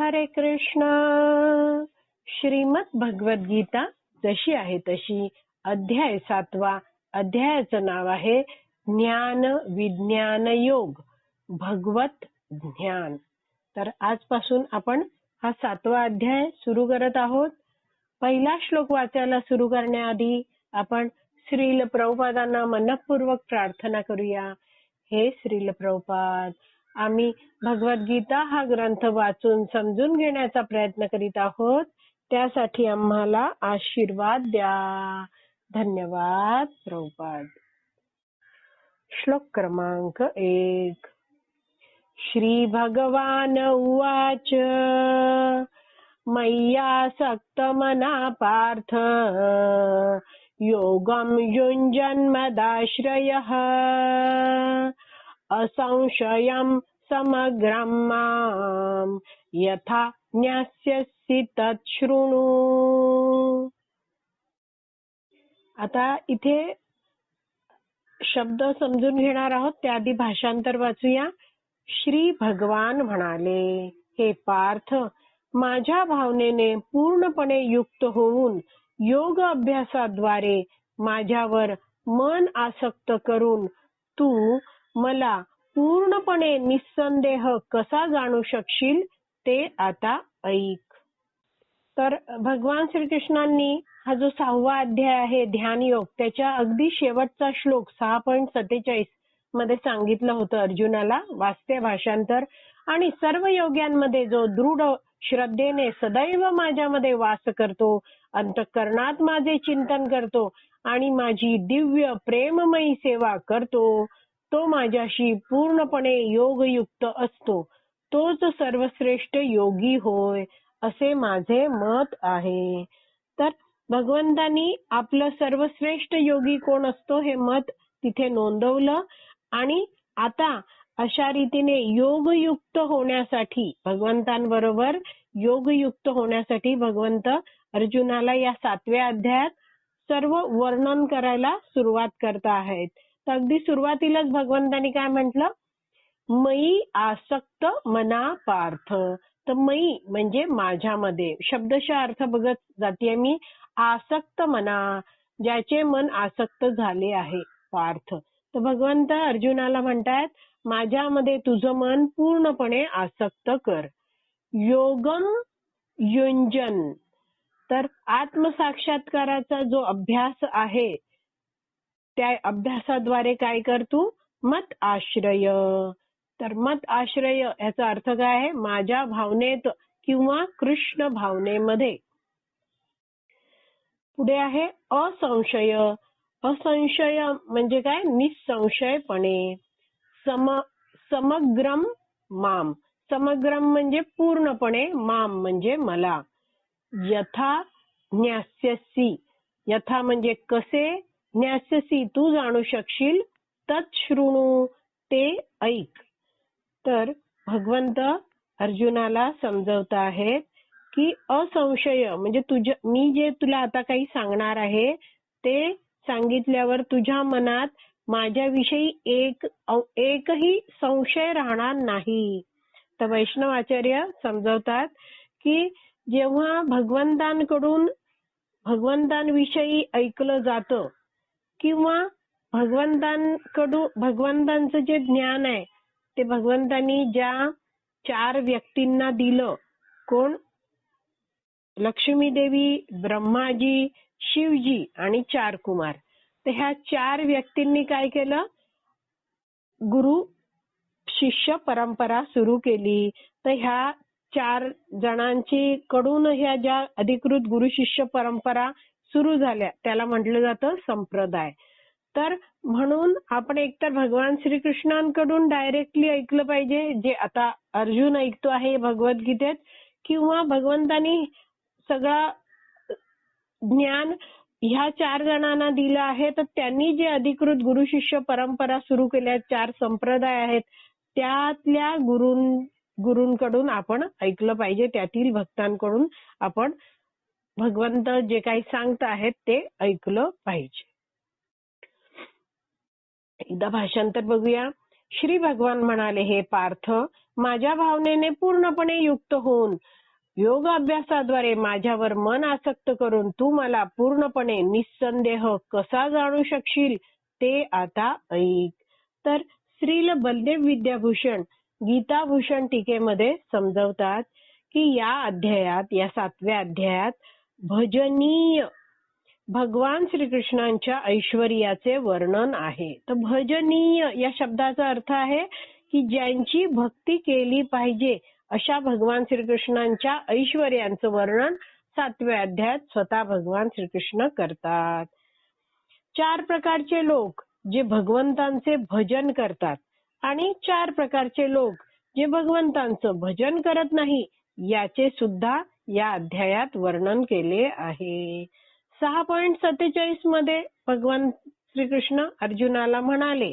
हरे कृष्ण. श्रीमद भगवद्गीता जशी आहे तशी. अध्याय सातवा. अध्यायाचं नाव आहे ज्ञान विज्ञान योग. भगवत ज्ञान. तर आजपासून आपण हा सातवा अध्याय सुरू करत आहोत. पहिला श्लोक वाचायला सुरू करण्याआधी आपण श्रील प्रभुपादांना मनपूर्वक प्रार्थना करूया. हे श्रील प्रभुपाद आम्ही भगवद्गीता हा ग्रंथ वाचून समजून घेण्याचा प्रयत्न करीत आहोत. त्यासाठी आम्हाला आशीर्वाद द्या. धन्यवाद प्रभुपाद. श्लोक क्रमांक एक. श्री भगवान उवाच. मय्यासक्त मना पार्थ. योगम युञ्जन्मदाश्रयः. असंशयं समग्रं माम्। यथा न्यास्यसि तत् शृणु। आता इथे शब्द समजून घेणार आहोत त्याआधी भाषांतर वाचूया. श्री भगवान म्हणाले हे पार्थ माझ्या भावनेने पूर्णपणे युक्त होऊन योग अभ्यासाद्वारे माझ्यावर मन आसक्त करून तू मला पूर्णपणे निस्संदेह कसा जाणू शकशील ते आता ऐक. तर भगवान श्रीकृष्णांनी हा जो सहावा अध्याय आहे ध्यान योग त्याच्या अगदी शेवटचा श्लोक सहा पॉईंट सत्तेचाळीसमध्ये सांगितलं होतं अर्जुनाला वास्ते भाषांतर. आणि सर्व योग्यांमध्ये जो दृढ श्रद्धेने सदैव माझ्यामध्ये वास करतो अंतकरणात माझे चिंतन करतो आणि माझी दिव्य प्रेममयी सेवा करतो तो माझ्याशी पूर्णपणे योगयुक्त असतो. तोच सर्वश्रेष्ठ योगी होय असे माझे मत आहे. तर भगवंतानी आपलं सर्वश्रेष्ठ योगी कोण असतो हे मत तिथे नोंदवलं आणि आता अशा रीतीने योगयुक्त होण्यासाठी भगवंतांबरोबर योगयुक्त होण्यासाठी भगवंत अर्जुनाला या सातव्या अध्यायात सर्व वर्णन करायला सुरुवात करत आहेत. तर अगदी सुरुवातीलाच भगवंतानी काय म्हटलं? मई आसक्त मना पार्थ. तर मई म्हणजे माझ्यामध्ये. शब्दशः अर्थ बघत जाते मी. आसक्त मना ज्याचे मन आसक्त झाले आहे पार्थ. तर भगवंत अर्जुनाला म्हणतायत माझ्यामध्ये तुझं मन पूर्णपणे आसक्त कर. योगम युंजन तर आत्मसाक्षात्काराचा जो अभ्यास आहे त्या अभ्यासाद्वारे काय कर तू मत आश्रय. तर मत आश्रय याचा अर्थ काय आहे? माझ्या भावनेत किंवा कृष्ण भावनेमध्ये. पुढे आहे असंशय. असंशय म्हणजे काय? निसंशयपणे. सम समग्रम माम. समग्रम म्हणजे पूर्णपणे माम म्हणजे मला. यथा न्यास्यसी यथा म्हणजे कसे? ज्ञास्यसी तू जाणू शकशील? तत् शृणू ते ऐक. तर भगवंत अर्जुनाला समजवत आहेत की असंशय म्हणजे तुझ्या मी जे तुला आता काही सांगणार आहे ते सांगितल्यावर तुझ्या मनात माझ्याविषयी एक एकही संशय राहणार नाही. तर वैष्णवाचार्य समजवतात की जेव्हा भगवंतांकडून भगवंतांविषयी ऐकलं जातं किंवा भगवंतांकडून भगवंतांचं जे ज्ञान आहे ते भगवंतांनी ज्या चार व्यक्तींना दिलं कोण? लक्ष्मी देवी ब्रह्माजी शिवजी आणि चार कुमार तर ह्या चार व्यक्तींनी काय केलं? गुरु शिष्य परंपरा सुरू केली. तर ह्या चार जणांची कडून ह्या ज्या अधिकृत गुरु शिष्य परंपरा सुरू झाल्या. त्याला म्हटलं जातं संप्रदाय. तर म्हणून आपण एकतर भगवान श्रीकृष्णांकडून डायरेक्टली ऐकलं पाहिजे जे आता अर्जुन ऐकतो आहे भगवद्गीतेत किंवा भगवंतानी सगळा ज्ञान ह्या चार जणांना दिलं आहे तर त्यांनी जे अधिकृत गुरु शिष्य परंपरा सुरू केल्या चार संप्रदाय आहेत त्यातल्या गुरुं गुरुंकडून आपण ऐकलं पाहिजे त्यातील भक्तांकडून आपण भगवंत जे काही सांगत आहेत ते ऐकलं पाहिजे. एकदा भाषांतर बघूया. श्री भगवान म्हणाले हे पार्थ माझ्या भावनेने पूर्णपणे युक्त होऊन योग अभ्यासाद्वारे माझ्यावर मन आसक्त करून तू मला पूर्णपणे निस्संदेह कसा जाणू शकशील ते आता ऐक. तर श्रील बलदेव विद्याभूषण गीताभूषण टीकेमध्ये समजवतात की या अध्यायात या सातव्या अध्यायात भजनीय. भगवान श्रीकृष्णांच्या ऐश्वर्याचे वर्णन आहे. तर भजनीय या शब्दाचा अर्थ आहे की ज्यांची भक्ती केली पाहिजे अशा भगवान श्रीकृष्णांच्या ऐश्वर्यांचं वर्णन सातव्या अध्यायात स्वतः भगवान श्रीकृष्ण करतात. चार प्रकारचे लोक जे भगवंतांचे भजन करतात आणि चार प्रकारचे लोक जे भगवंतांचं भजन करत नाही याचे सुद्धा या अध्यायात वर्णन केले आहे. सहा पॉइंट सत्तेचाळीसमध्ये भगवान श्रीकृष्ण अर्जुनाला म्हणाले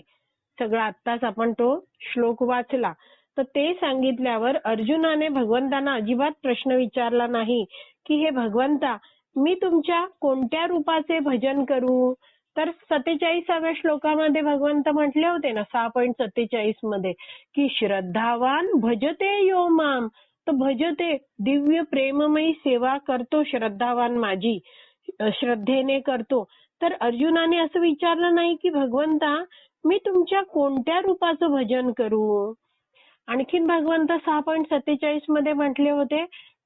सगळं आत्ताच आपण तो श्लोक वाचला. तर ते सांगितल्यावर अर्जुनाने भगवंतांना अजिबात प्रश्न विचारला नाही की हे भगवंता मी तुमच्या कोणत्या रूपाचे भजन करू? तर सत्तेचाळीसाव्या श्लोकामध्ये भगवंत म्हटले होते ना सहा पॉईंट सत्तेचाळीसमध्ये की श्रद्धावान भजते यो माम. तो भजते दिव्य प्रेममयी सेवा करतो श्रद्धावान माझी श्रद्धेने करतो. तर अर्जुनाने असं विचारलं नाही की भगवंता मी तुमच्या कोणत्या रूपाचं भजन करू? आणखीन भगवंत सहा पॉईंट सत्तेचाळीसमध्ये म्हटले होते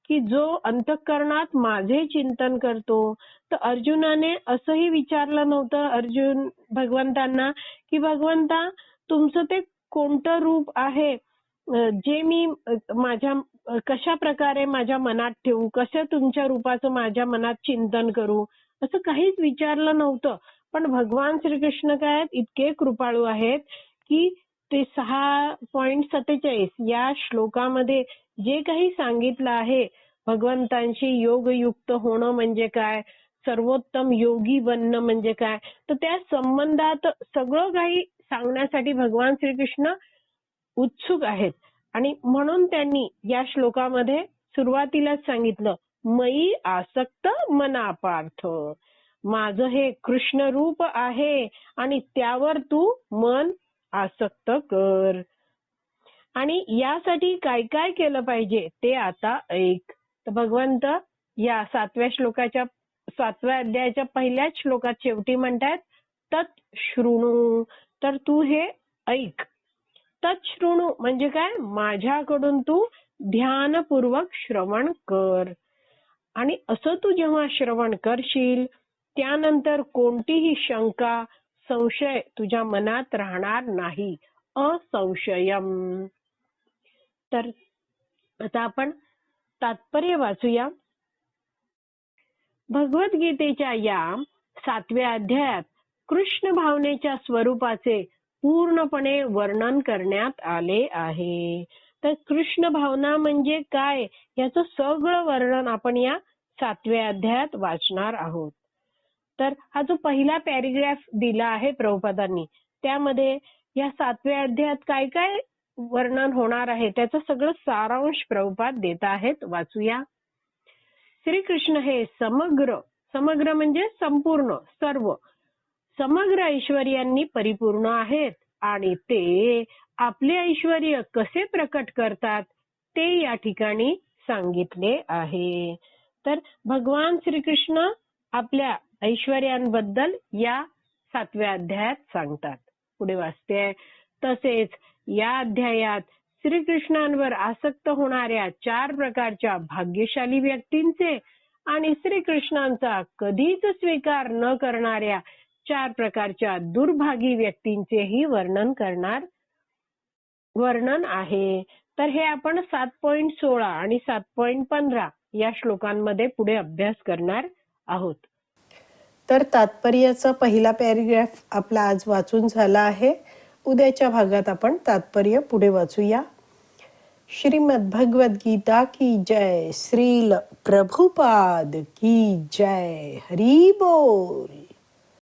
की जो अंतःकरणात माझे चिंतन करतो. तर अर्जुनाने असंही विचारलं नव्हतं अर्जुन भगवंतांना की भगवंता तुमचं ते कोणतं रूप आहे? जे मी माझ्या कशा प्रकारे माझ्या मनात ठेवू? कसं तुमच्या रूपाचं माझ्या मनात चिंतन करू? असं काहीच विचारलं नव्हतं. पण भगवान श्रीकृष्ण काय आहेत, इतके कृपाळू आहेत की ते सहा पॉइंट सत्तेचाळीस या श्लोकामध्ये जे काही सांगितलं आहे भगवंतांशी योगयुक्त होणं म्हणजे काय? सर्वोत्तम योगी बनणं म्हणजे काय? तर त्या संबंधात सगळं काही सांगण्यासाठी भगवान श्रीकृष्ण उत्सुक आहेत. आणि म्हणून त्यांनी या श्लोकामध्ये सुरुवातीलाच सांगितलं मयी आसक्त मनापार्थ. माझं हे कृष्ण रूप आहे आणि त्यावर तू मन आसक्त कर. आणि यासाठी काय काय केलं पाहिजे ते आता ऐक. तर भगवंत या सातव्या श्लोकाच्या सातव्या अध्यायाच्या पहिल्याच श्लोकात शेवटी म्हणतात तत् शृणू तर तू हे ऐक. तत् म्हणजे काय? माझ्याकडून तू ध्यानपूर्वक श्रवण कर. आणि असं तू जेव्हा श्रवण करशील त्यानंतर कोणतीही शंका संशय तुझ्या मनात राहणार नाही. असंशयम. तर आता आपण तात्पर्य वाचूया. भगवद्गीतेच्या या सातव्या अध्यायात कृष्ण भावनेच्या स्वरूपाचे पूर्णपणे वर्णन करण्यात आले आहे. तर कृष्ण भावना म्हणजे काय? याचं सगळं वर्णन आपण या सातव्या अध्यायात वाचणार आहोत. तर हा जो पहिला पॅरेग्राफ दिला आहे प्रभुपादांनी त्यामध्ये या सातव्या अध्यायात काय काय वर्णन होणार आहे त्याचं सगळं सारांश प्रभुपाद देत आहेत. वाचूया. श्रीकृष्ण हे समग्र समग्र म्हणजे संपूर्ण सर्व. समग्र ऐश्वर्यांनी परिपूर्ण आहेत. आणि ते आपले ऐश्वर कसे प्रकट करतात ते या ठिकाणी सांगितले आहे. तर भगवान श्रीकृष्ण आपल्या ऐश्वर्यांबद्दल या सातव्या अध्यायात सांगतात. पुढे वाचते. तसेच या अध्यायात श्रीकृष्णांवर आसक्त होणाऱ्या चार प्रकारच्या भाग्यशाली व्यक्तींचे आणि श्रीकृष्णांचा कधीच स्वीकार न करणाऱ्या चार प्रकारच्या दुर्भागी व्यक्तींचेही वर्णन करणार वर्णन आहे. तर हे आपण सात पॉइंट सोळा आणि सात पॉइंट पंधरा या श्लोकांमध्ये पुढे अभ्यास करणार आहोत. तर तात्पर्याचा पहिला पॅरेग्राफ आपला आज वाचून झाला आहे. उद्याच्या भागात आपण तात्पर्य पुढे वाचूया. श्रीमद भगवद गीता की जय श्रील प्रभुपाद की जय हरी बोल.